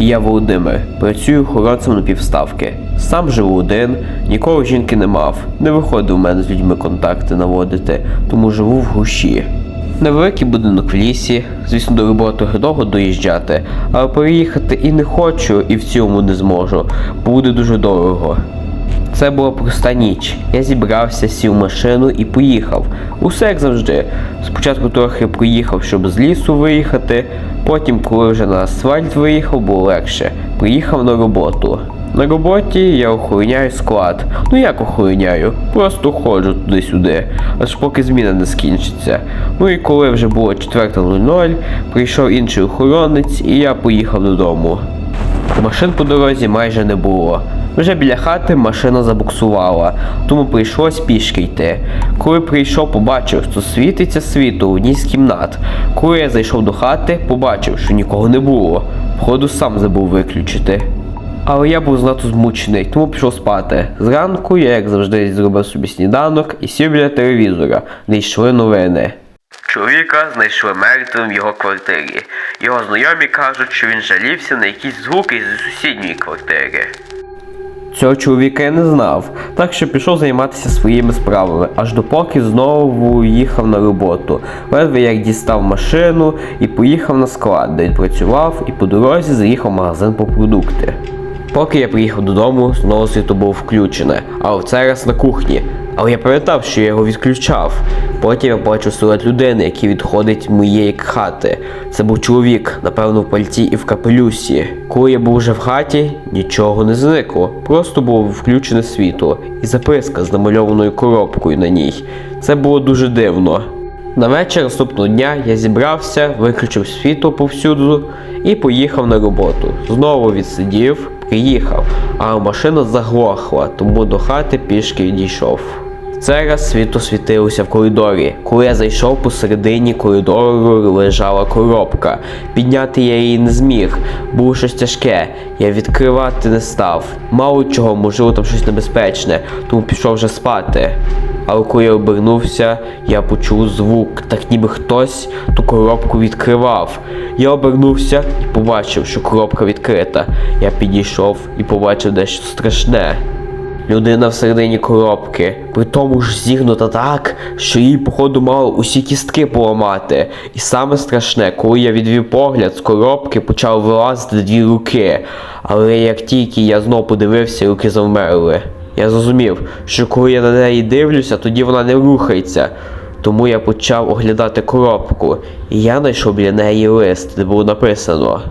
Я Володимир, працюю хороцем на півставки. Сам живу один, ніколи жінки не мав. Не виходив в мене з людьми контакти наводити, тому живу в гущі. Невеликий будинок в лісі, звісно, до роботи довго доїжджати, але переїхати і не хочу, і в цілому не зможу, бо буде дуже дорого. Це була проста ніч. Я зібрався, сів машину і поїхав. Усе як завжди. Спочатку трохи проїхав, щоб з лісу виїхати, потім, коли вже на асфальт виїхав, було легше. Приїхав на роботу. На роботі я охороняю склад. Ну як охороняю? Просто ходжу туди-сюди, аж поки зміна не скінчиться. Ну і коли вже було 4.00, прийшов інший охоронець і я поїхав додому. Машин по дорозі майже не було. Вже біля хати машина забуксувала, тому прийшлось пішки йти. Коли прийшов, побачив, що світиться світло в одній з кімнат. Коли я зайшов до хати, побачив, що нікого не було. Походу сам забув виключити. Але я був знато змучений, тому пішов спати. Зранку я, як завжди, зробив собі сніданок і сів біля телевізора, де йшли новини. Чоловіка знайшли мертвим в його квартирі. Його знайомі кажуть, що він жалівся на якісь звуки зі сусідньої квартири. Цього чоловіка я не знав, так що пішов займатися своїми справами, аж допоки знову їхав на роботу. Ледве як дістав машину і поїхав на склад, де він працював, і по дорозі заїхав в магазин по продукти. Поки я приїхав додому, знову світло було включене, а в цей раз на кухні. Але я пам'ятав, що я його відключав. Потім я бачив силует людини, який відходить моєї хати. Це був чоловік, напевно, в пальті і в капелюсі. Коли я був вже в хаті, нічого не зникло. Просто було включене світло і записка з намальованою коробкою на ній. Це було дуже дивно. На вечір наступного дня я зібрався, виключив світло повсюду і поїхав на роботу. Знову відсидів, приїхав, а машина заглохла, тому до хати пішки дійшов. Цей раз світло світилося в коридорі. Коли я зайшов посередині коридору лежала коробка. Підняти я її не зміг, було щось тяжке. Я відкривати не став. Мало чого, можливо, там щось небезпечне, тому пішов вже спати. Але коли я обернувся, я почув звук, так ніби хтось ту коробку відкривав. Я обернувся і побачив, що коробка відкрита. Я підійшов і побачив дещо страшне. Людина всередині коробки, при тому ж зігнута так, що їй, походу, мало усі кістки поламати. І саме страшне, коли я відвів погляд з коробки, почав вилазити дві руки. Але як тільки я знов подивився, руки завмерли. Я зрозумів, що коли я на неї дивлюся, тоді вона не рухається. Тому я почав оглядати коробку, і я знайшов біля неї лист, де було написано: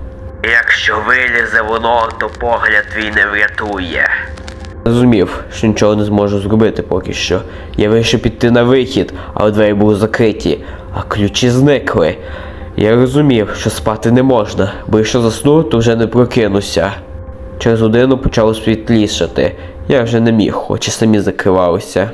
Якщо вилізе воно, то погляд твій не врятує. Розумів, що нічого не зможу зробити поки що. Я вирішив піти на вихід, але двері були закриті, а ключі зникли. Я розумів, що спати не можна, бо якщо засну, то вже не прокинуся. Через годину почало світлішати. Я вже не міг, очі самі закривалися.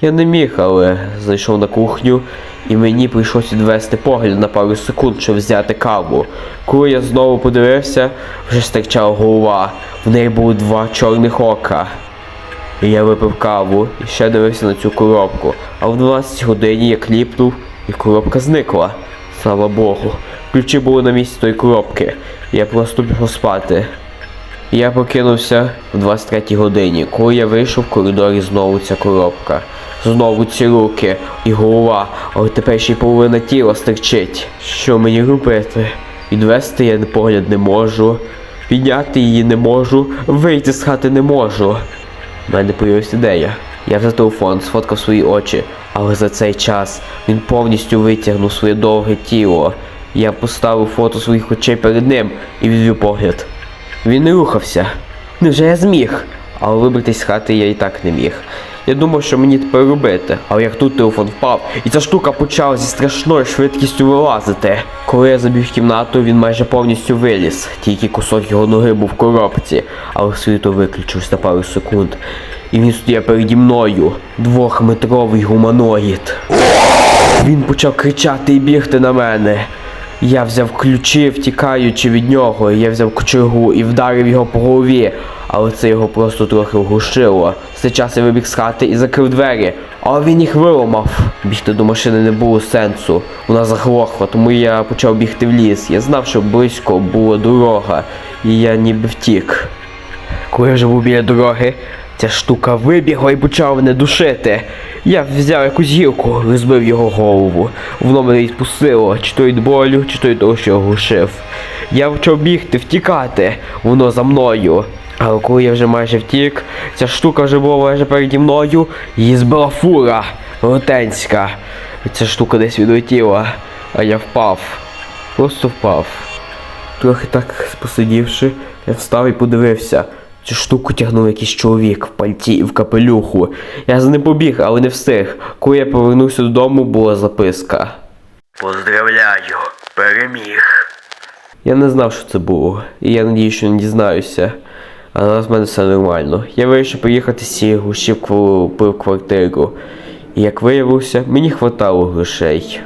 Я не міг, але зайшов на кухню, і мені прийшлось відвести погляд на пару секунд, щоб взяти каву. Коли я знову подивився, вже стирчала голова. В неї було два чорних ока. І я випив каву і ще дивився на цю коробку. А в 12 годині я кліпнув, і коробка зникла. Слава Богу. Ключі були на місці тої коробки. Я просто пішов спати. Я прокинувся в 23 годині, коли я вийшов в коридорі знову ця коробка. Знову ці руки і голова, але тепер ще й половина тіла стирчить. Що мені робити? Відвести я погляд не можу, підняти її не можу, вийти з хати не можу. У мене появилася ідея. Я взяв телефон, сфоткав свої очі, але за цей час він повністю витягнув своє довге тіло. Я поставив фото своїх очей перед ним і відвів погляд. Він не рухався. Невже я зміг? Але вибратись з хати я і так не міг. Я думав, що мені тепер робити, але як тут телефон впав, і ця штука почала зі страшною швидкістю вилазити. Коли я забіг в кімнату, він майже повністю виліз, тільки кусок його ноги був в коробці, але світло виключилось на пару секунд. І він стояв переді мною, двохметровий гуманоїд. Він почав кричати і бігти на мене. Я взяв ключі, втікаючи від нього, я взяв кочергу і вдарив його по голові, але це його просто трохи оглушило. В час я вибіг з хати і закрив двері, але він їх виламав. Бігти до машини не було сенсу. Вона заглохла, тому я почав бігти в ліс. Я знав, що близько була дорога. і я ніби втік. Коли я вже був біля дороги, ця штука вибігла і почала мене душити. Я взяв якусь гілку, розбив його голову. Воно мене відпустило, чи то від болю, чи то від того, що я глушив. Я почав бігти, втікати, воно за мною. Але коли я вже майже втік, ця штука вже була майже переді мною, її збила фура велетенська. Ця штука десь відлетіла, а я впав. Просто впав. Трохи так посидівши, я встав і подивився. Цю штуку тягнув якийсь чоловік в пальті і в капелюху. Я за ним побіг, але не встиг. Коли я повернувся додому, була записка. Поздравляю, переміг. Я не знав, що це було, і я надію, що не дізнаюся. А зараз в мене все нормально. Я вирішив поїхати з цієї глуші в квартиру. І як виявилося, мені хватало грошей.